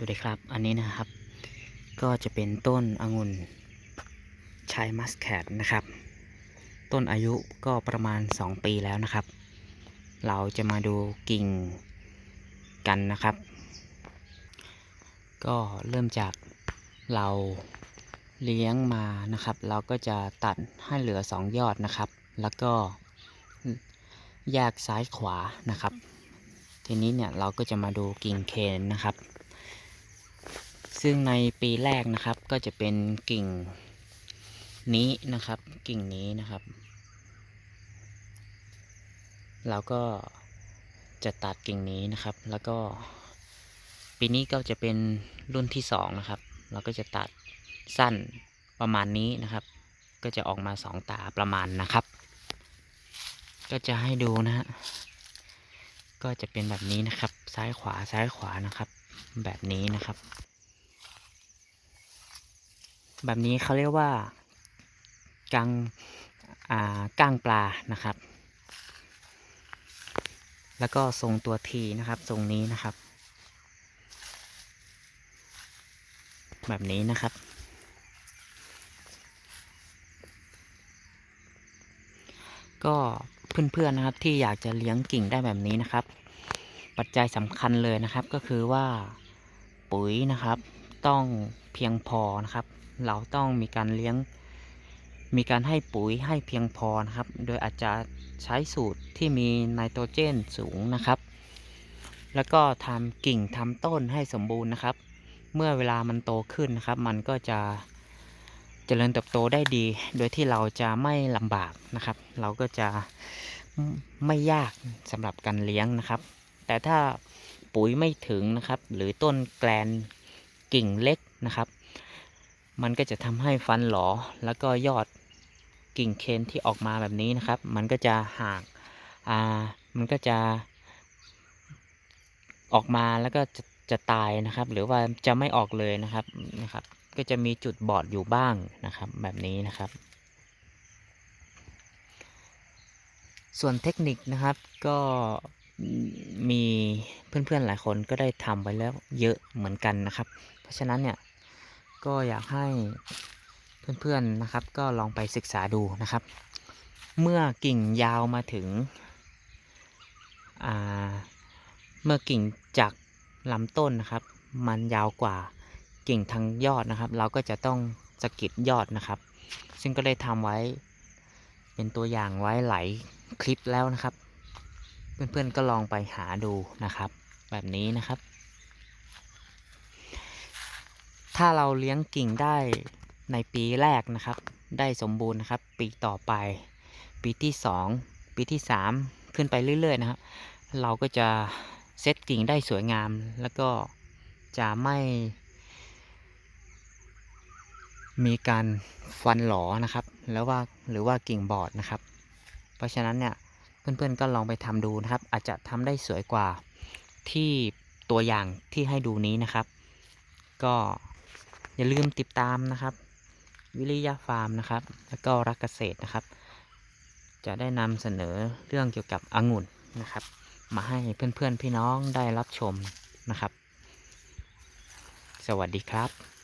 สวัสดีครับ อันนี้นะครับ ก็จะเป็นต้นองุ่นชายมัสแคทนะครับ ต้นอายุก็ประมาณ 2 ปีแล้วนะครับ เราจะมาดูกิ่งกันนะครับ ก็เริ่มจากเราเลี้ยงมานะครับ เราก็จะตัดให้เหลือ 2 ยอดนะครับ แล้วก็แยกซ้ายขวานะครับ ทีนี้เนี่ยเราก็จะมาดูกิ่งเคนนะครับ ซึ่งในปีแรกนะครับก็จะเป็นกิ่งนี้นะครับ กิ่งนี้นะครับ เราก็จะตัดกิ่งนี้นะครับ แล้วก็ปีนี้ก็จะเป็นรุ่นที่สองนะครับ เราก็จะตัดสั้นประมาณนี้นะครับ ก็จะออกมาสองตาประมาณนะครับ ก็จะให้ดูนะฮะก็จะเป็นแบบนี้นะครับ ซ้ายขวาซ้ายขวานะครับ แบบนี้นะครับ แบบนี้เขาเรียกว่ากังอ่าก้างปลานะครับ แล้วก็ทรงตัวทีนะครับทรงนี้นะครับ แบบนี้นะครับ ก็เพื่อนๆนะครับที่อยากจะเลี้ยงกิ่งได้แบบนี้นะครับ ปัจจัยสำคัญเลยนะครับก็คือว่าปุ๋ยนะครับ ต้องเพียงพอนะครับ เราต้องมีการเลี้ยง มีการให้ปุ๋ยให้เพียงพอนะครับ โดยอาจจะใช้สูตรที่มีไนโตรเจนสูงนะครับ แล้วก็ทำกิ่งทำต้นให้สมบูรณ์นะครับ เมื่อเวลามันโตขึ้นนะครับ มันก็จะเจริญเติบโตได้ดี โดยที่เราจะไม่ลำบากนะครับ เราก็จะไม่ยากสำหรับการเลี้ยงนะครับ แต่ถ้าปุ๋ยไม่ถึงนะครับ หรือต้นแกลน กิ่งเล็กนะครับ มันก็จะทำให้ฟันหลอแล้วก็ยอดกิ่งเคนที่ออกมาแบบนี้นะครับ มันก็จะห่างอ่ามันก็จะออกมาแล้วก็จะจะตายนะครับ หรือว่าจะไม่ออกเลยนะครับนะครับ ก็จะมีจุดบอดอยู่บ้างนะครับ แบบนี้นะครับ ส่วนเทคนิคนะครับก็ มีเพื่อนๆหลายคนก็ได้ทำไปแล้วเยอะเหมือนกันนะครับ เพราะฉะนั้นเนี่ยก็อยากให้เพื่อนๆนะครับ ก็ลองไปศึกษาดูนะครับ เมื่อกิ่งยาวมาถึงเมื่อกิ่งจากลำต้นนะครับ มันยาวกว่ากิ่งทางยอดนะครับ เราก็จะต้องสกิดยอดนะครับ ซึ่งก็ได้ทำไว้เป็นตัวอย่างไว้หลายคลิปแล้วนะครับ เพื่อนๆก็ลองไปหาดูนะครับ แบบนี้นะครับ ถ้าเราเลี้ยงกิ่งได้ในปีแรกนะครับ ได้สมบูรณ์นะครับ ปีต่อไป ปีที่ 2 ปีที่ 3 ขึ้นไปเรื่อย ๆ นะครับ เราก็จะเซตกิ่งได้สวยงาม แล้วก็จะไม่ มีการฟันหลอนะครับ แล้วว่าหรือว่ากิ่งบอดนะครับ เพราะฉะนั้นเนี่ย เพื่อนๆก็ลองไปทำดูนะครับ อาจจะทำได้สวยกว่าที่ตัวอย่างที่ให้ดูนี้นะครับ ก็อย่าลืมติดตามนะครับ วิริยะฟาร์มนะครับ แล้วก็รักเกษตรนะครับ จะได้นำเสนอเรื่องเกี่ยวกับองุ่นนะครับ มาให้เพื่อนๆพี่น้องได้รับชมนะครับ สวัสดีครับ